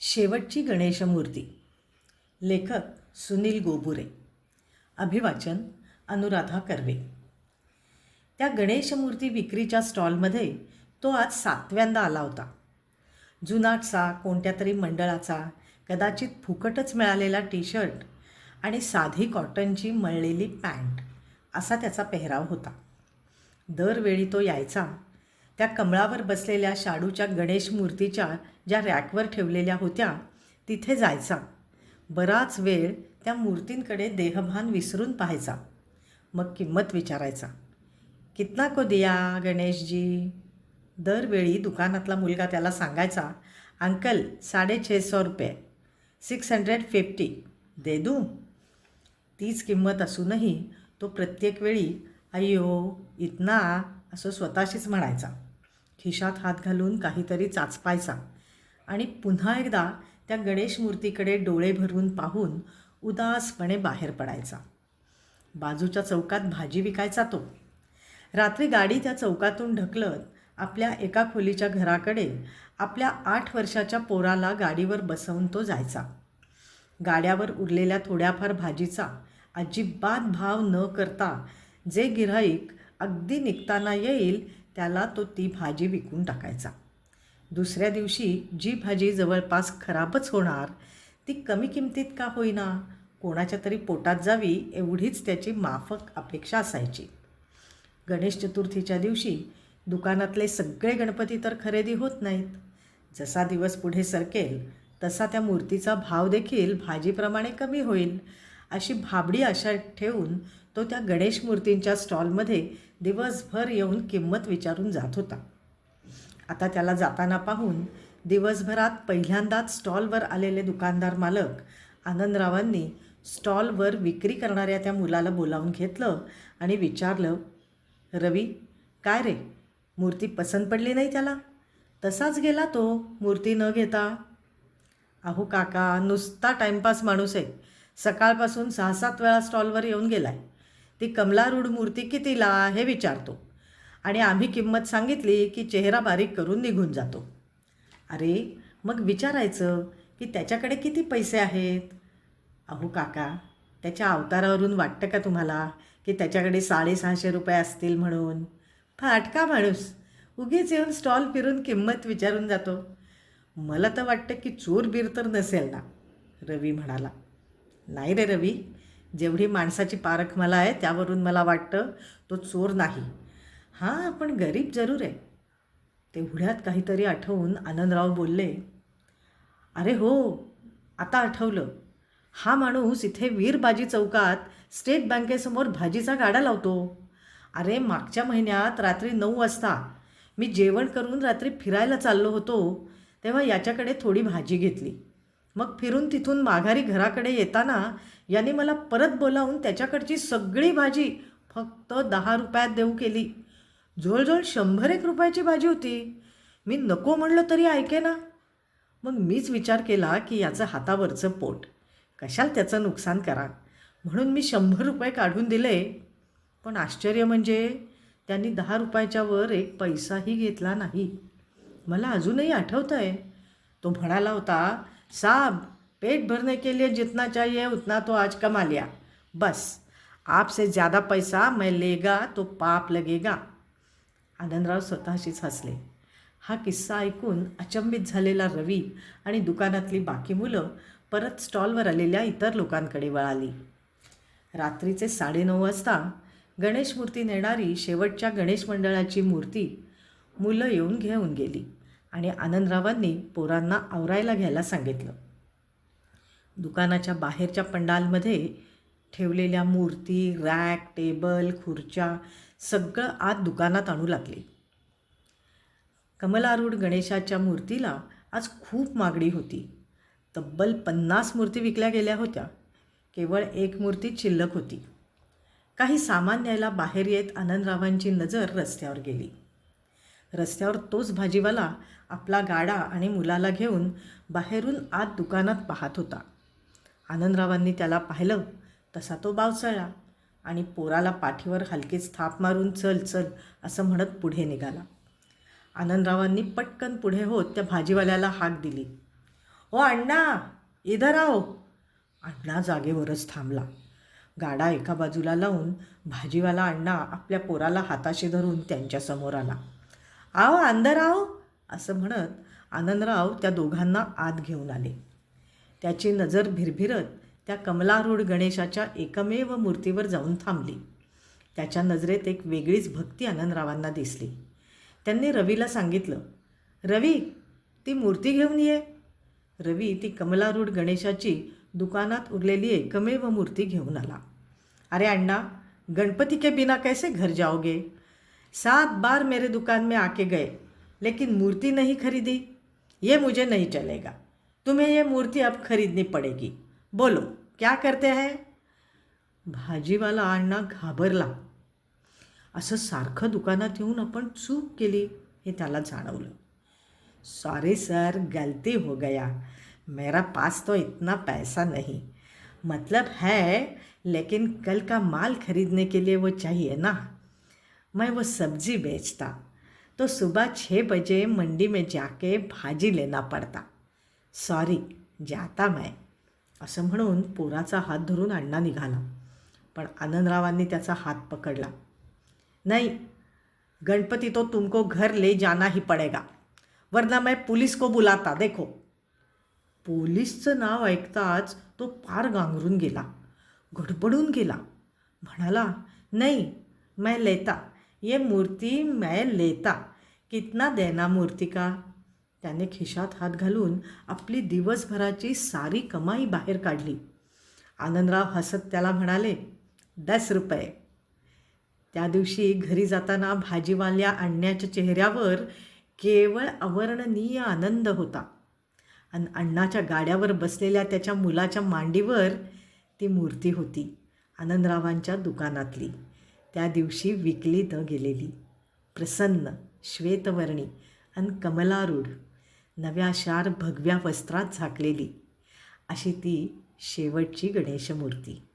शेवटची गणेशमूर्ती. लेखक सुनील गोबुरे. अभिवाचन अनुराधा कर्वे. त्या गणेशमूर्ती विक्रीच्या स्टॉलमध्ये तो आज सातव्यांदा आला होता. जुनाटचा कोणत्या तरी मंडळाचा कदाचित फुकटच मिळालेला टी शर्ट आणि साधी कॉटनची मळलेली पॅन्ट असा त्याचा पेहराव होता. दरवेळी तो यायचा त्या कमळावर बसलेल्या शाडूच्या गणेश मूर्तीच्या ज्या रॅकवर ठेवलेल्या होत्या तिथे जायचा. बराच वेळ त्या मूर्तींकडे देहभान विसरून पाहायचा. मग किंमत विचारायचा. कितना को दिया गणेशजी? दरवेळी दुकानातला मुलगा त्याला सांगायचा अंकल साडेछे सौ रुपये. Six hundred fifty. दे दू. तीच किंमत असूनही तो प्रत्येक वेळी अय्यो इतना असं स्वतःशीच म्हणायचा. खिशात हात घालून काहीतरी चाचपायचा. आणि पुन्हा एकदा त्या गणेश मूर्तीकडे डोळे भरून पाहून उदासपणे बाहेर पडायचा. बाजूच्या चौकात भाजी विकायचा तो. रात्री गाडी त्या चौकातून ढकलत आपल्या एका खोलीच्या घराकडे आपल्या आठ वर्षाच्या पोराला गाडीवर बसवून तो जायचा. गाड्यावर उरलेल्या थोड्याफार भाजीचा अजिबात भाव न करता जे गिऱ्हाईक अगदी निघताना येईल त्याला तो ती भाजी विकून टाकायचा. दुसऱ्या दिवशी जी भाजी जवळपास खराबच होणार ती कमी किमतीत का होईना? कोणाच्या तरी पोटात जावी एवढीच त्याची माफक अपेक्षा असायची. गणेश चतुर्थीच्या दिवशी दुकानातले सगळे गणपती तर खरेदी होत नाहीत. जसा दिवस पुढे सरकेल तसा त्या मूर्तीचा भाव देखील भाजीप्रमाणे कमी होईल. अशी भाबडी आशा ठेवून तो त्या गणेश मूर्तींच्या स्टॉलमध्ये दिवसभर येऊन किंमत विचारून जात होता. आता त्याला जाताना पाहून दिवसभरात पहिल्यांदाच स्टॉलवर आलेले दुकानदार मालक आनंदरावांनी स्टॉलवर विक्री करणाऱ्या त्या मुलाला बोलावून घेतलं आणि विचारलं रवी काय रे? मूर्ती पसंत पडली नाही त्याला? तसाच गेला तो मूर्ती न घेता? अहो काका नुसता टाईमपास माणूस आहे. सकाळपासून सहा सात वेळा स्टॉलवर येऊन गेला आहे ती कमलारूढ मूर्ती कितीला हे विचारतो. आणि आम्ही किंमत सांगितली की चेहरा बारीक करून निघून जातो. अरे मग विचारायचं की त्याच्याकडे किती पैसे आहेत? अहो काका त्याच्या अवतारावरून वाटतं का तुम्हाला की त्याच्याकडे साडेसहाशे रुपये असतील म्हणून? फाटका माणूस? उगीच येऊन स्टॉल फिरून किंमत विचारून जातो. मला तर वाटतं की चोर बीर तर नसेल ना रवी म्हणाला. नाही रे रवी. जेवढी माणसाची पारख मला आहे त्यावरून मला वाटतं तो चोर नाही. हां पण गरीब जरूर आहे. तेवढ्यात काहीतरी आठवून आनंदराव बोलले अरे हो आता आठवलं. हा माणूस इथे वीरबाजी चौकात स्टेट बँकेसमोर भाजीचा गाडा लावतो. अरे मागच्या महिन्यात रात्री नऊ वाजता मी जेवण करून रात्री फिरायला चाललो होतो तेव्हा याच्याकडे थोडी भाजी घेतली. मग फिरून तिथून माघारी घराकडे येताना याने मला परत बोलावून त्याच्याकडची सगळी भाजी फक्त दहा रुपयात देऊ केली. जवळजवळ शंभर एक रुपयाची भाजी होती. मी नको म्हणलं तरी ऐके ना. मग मीच विचार केला की याचं हातावरचं पोट. कशाला त्याचं नुकसान करा? म्हणून मी शंभर रुपये काढून दिले. पण आश्चर्य म्हणजे त्यांनी दहा रुपयाच्या वर एक पैसाही घेतला नाही. मला अजूनही आठवतं आहे तो म्हणाला होता साब पेट भरने के लिए जितना चाहिए उतना तो आज कमा लिया। बस आपसे ज़्यादा पैसा मैं लेगा तो पाप लगेगा। आनंदराव स्वतःशीच हसले. हा किस्सा ऐकून अचंबित झालेला रवी आणि दुकानातली बाकी मुलं परत स्टॉलवर आलेल्या इतर लोकांकडे वळाली. रात्रीचे साडेनऊ वाजता गणेश मूर्ती नेणारी शेवटच्या गणेश मंडळाची मूर्ती मुलं येऊन घेऊन गेली. आणि आनंदरावांनी पोरांना आवरायला घ्यायला सांगितलं. दुकानाच्या बाहेरच्या पंडालमध्ये ठेवलेल्या मूर्ती रॅक टेबल खुर्च्या सगळं आत दुकानात आणू लागले. कमलारूढ गणेशाच्या मूर्तीला आज खूप मागणी होती. तब्बल पन्नास मूर्ती विकल्या गेल्या होत्या. केवळ एक मूर्ती शिल्लक होती. काही सामान न्यायला बाहेर येत आनंदरावांची नजर रस्त्यावर गेली. रस्त्यावर तोच भाजीवाला आपला गाडा आणि मुलाला घेऊन बाहेरून आत दुकानात पाहत होता. आनंदरावांनी त्याला पाहिलं तसा तो बावचळला आणि पोराला पाठीवर हलकीच थाप मारून चल चल असं म्हणत पुढे निघाला. आनंदरावांनी पटकन पुढे होत त्या भाजीवाल्याला हाक दिली. ओ अण्णा इधर आओ. अण्णा जागेवरच थांबला. गाडा एका बाजूला लावून भाजीवाला अण्णा आपल्या पोराला हाताशी धरून त्यांच्यासमोर आला. आओ अंदर आओ असं म्हणत आनंदराव त्या दोघांना आत घेऊन आले. त्याची नजर भिरभिरत त्या कमलारूढ गणेशाच्या एकमेव मूर्तीवर जाऊन थांबली. त्याच्या नजरेत एक वेगळीच भक्ती आनंदरावांना दिसली. त्यांनी रवीला सांगितलं रवी ती मूर्ती घेऊन ये. रवी ती कमलारूढ गणेशाची दुकानात उरलेली एकमेव मूर्ती घेऊन आला. अरे अण्णा गणपती के बिना कैसे घर जाओगे? सात बार मेरे दुकान में आके गए, लेकिन मूर्ति नहीं खरीदी। ये मुझे नहीं चलेगा। तुम्हें ये मूर्ति अब खरीदनी पड़ेगी। बोलो, क्या करते हैं? भाजीवाला अण्णा घाबरला। असं सारखं दुकानात येऊन आपण चूक केली, हे त्याला जाणवलं। सॉरी सर गलती हो गया। मेरा पास तो इतना पैसा नहीं। मतलब है, लेकिन कल का माल खरीदने के लिए वो चाहिए ना। मैं वो सब्जी बेचता। तो सुबह छः बजे मंडी में जाके भाजी लेना पड़ता। सॉरी जाता मैं। असं म्हणून पोराचा हात धरून अण्णा निघाला. पण आनंदरावांनी त्याचा हात पकडला. नहीं गणपति तो तुमको घर ले जाना ही पड़ेगा. वरना मैं पुलिस को बुलाता देखो. पोलीसचं नाव ऐकताच तो पार गांगरून गेला. गडबडून गेला. म्हणाला नाही मैं लेता. ये मूर्ति मैं लेता. कितना देना मूर्ती का? त्याने खिशात हात घालून आपली दिवसभराची सारी कमाई बाहेर काढली. आनंदराव हसत त्याला म्हणाले दस रुपये. त्या दिवशी घरी जाताना भाजीवाल्या अण्णाच्या चेहऱ्यावर केवळ अवर्णनीय आनंद होता. आणि अण्णाच्या गाड्यावर बसलेल्या त्याच्या मुलाच्या मांडीवर ती मूर्ती होती आनंदरावांच्या दुकानातली. त्या दिवशी विकली न गेलेली प्रसन्न श्वेतवर्णी आणि कमलारूढ नव्या शार भगव्या वस्त्रात झाकलेली अशी ती शेवटची गणेशमूर्ती.